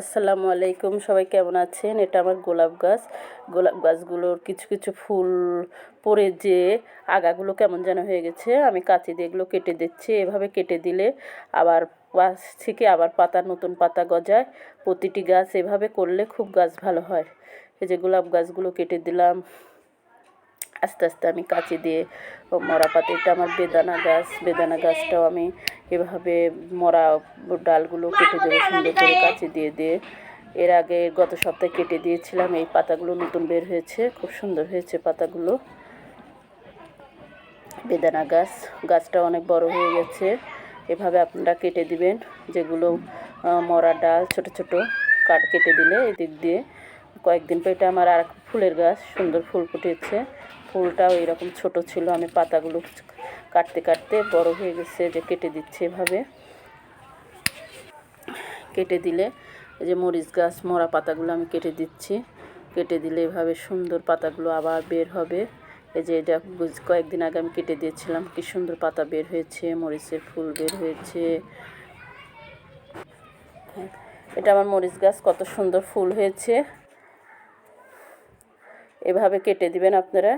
আসসালামু আলাইকুম, সবাই কেমন আছেন? এটা আমার গোলাপ গাছ। গোলাপ গাছগুলোর কিছু কিছু ফুল পরে যে আগাগুলো কেমন যেন হয়ে গেছে, আমি কাঁচি দিয়ে এগুলো কেটে দিচ্ছি। এভাবে কেটে দিলে আবার পাশ থেকে আবার পাতা, নতুন পাতা গজায়। প্রতিটি গাছ এভাবে করলে খুব গাছ ভালো হয়। এই যে গোলাপ গাছগুলো কেটে দিলাম। আস্তে আস্তে আমি কাঁচি দিয়ে মরা পাতা এটা আমার বেদানা গাছ বেদানা গাছটাও আমি এভাবে মরা ডালগুলো কেটে দেবো সুন্দর করে কাঁচি দিয়ে দিয়ে। এর আগে গত সপ্তাহে কেটে দিয়েছিলাম এই পাতাগুলো নতুন বের হয়েছে খুব সুন্দর হয়েছে পাতাগুলো। বেদানা গাছ গাছটা অনেক বড় হয়ে গেছে এভাবে আপনারা কেটে দিবেন যেগুলো মরা ডাল ছোট ছোট কাট কেটে দিলে এদিক দিয়ে। কয়েকদিন পর এটা আমার আর ফুলের গাছ সুন্দর ফুল ফুটেছে। ফুলটাও এরকম ছোট ছিল আমি পাতাগুলো কাটতে কাটতে বড় হয়ে গেছে যে কেটে দিচ্ছে এভাবে। কেটে দিলে এই যে মরিচ গাছ মরা পাতাগুলো আমি কেটে দিচ্ছি। কেটে দিলে এভাবে সুন্দর পাতাগুলো আবার বের হবে। এই যে এটা কয়েকদিন আগে আমি কেটে দিয়েছিলাম কি সুন্দর পাতা বের হয়েছে মরিচের ফুল বের হয়েছে। হ্যাঁ, এটা আমার মরিচ গাছ কত সুন্দর ফুল হয়েছে। এভাবে কেটে দিবেন আপনারা।